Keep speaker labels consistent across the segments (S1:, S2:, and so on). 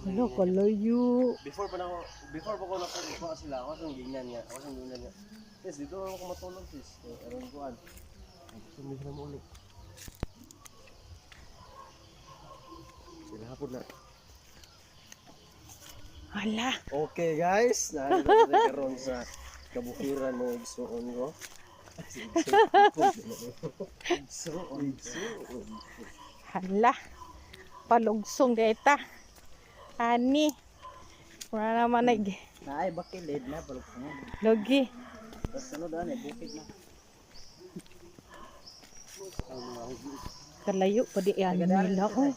S1: Ano, kalayo.
S2: Before pa na ako, before pa ko nakuha sila, ako sa ganyan nga, ako sa ganyan nga. Sis, dito na ako matulog sis. Eh, Aron ko an. Sumi sila mo ulit. Sila hapon na.
S1: Hala.
S2: Okay guys, na karon sa kabukiran mo igsuon ko.
S1: Hala. Palugsong deta. Ani. Wala naman nag
S3: Naay bakilid na balok mo.
S1: logi.
S3: Tapos ano daan eh bukid na.
S1: Kalayo pa di yan nila. Oh.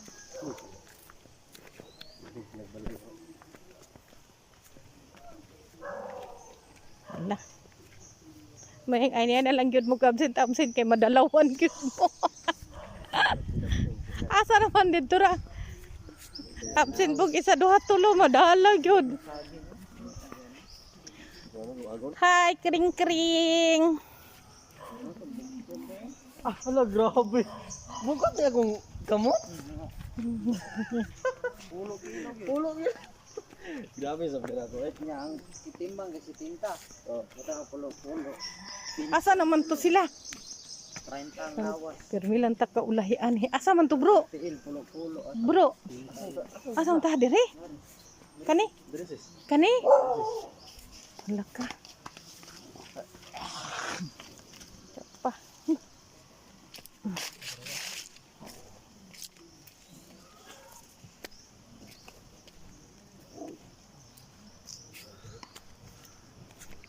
S1: Hala. May ay niya na lang yun mo kabsin tamsin kay madalawan yun mo. Asa naman dito ra? Absent pong isa duha tulo madalag yun. Hi, kring kring.
S2: Ah, hala, grabe. Bukat na akong kamot. Pulo kilo. Pulo kilo. Grabe sa pera ko eh.
S3: Nya ang itimbang kasi tinta.
S2: Oh.
S3: Pulo pulo.
S1: Asa naman to sila?
S3: 30 tak
S1: Pirmilan ta kaulahi anhi. Asa man to, bro? Bro. Asa man ta dire? Eh?
S2: Kani? Eh?
S1: Kani? Eh? Hmm. Apa?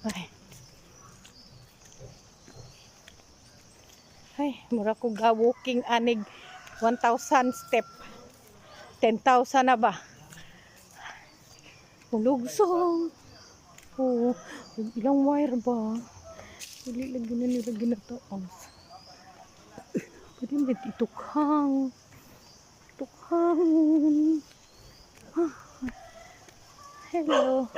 S1: Okay. Ay. Mura ko ga walking anig 1,000 step. 10,000 na ba?Ulugsong. Oo. ilang wire ba? Dili lagi na nila ginataas. Pwede ba itukhang? Tukhang. Ah. Hello.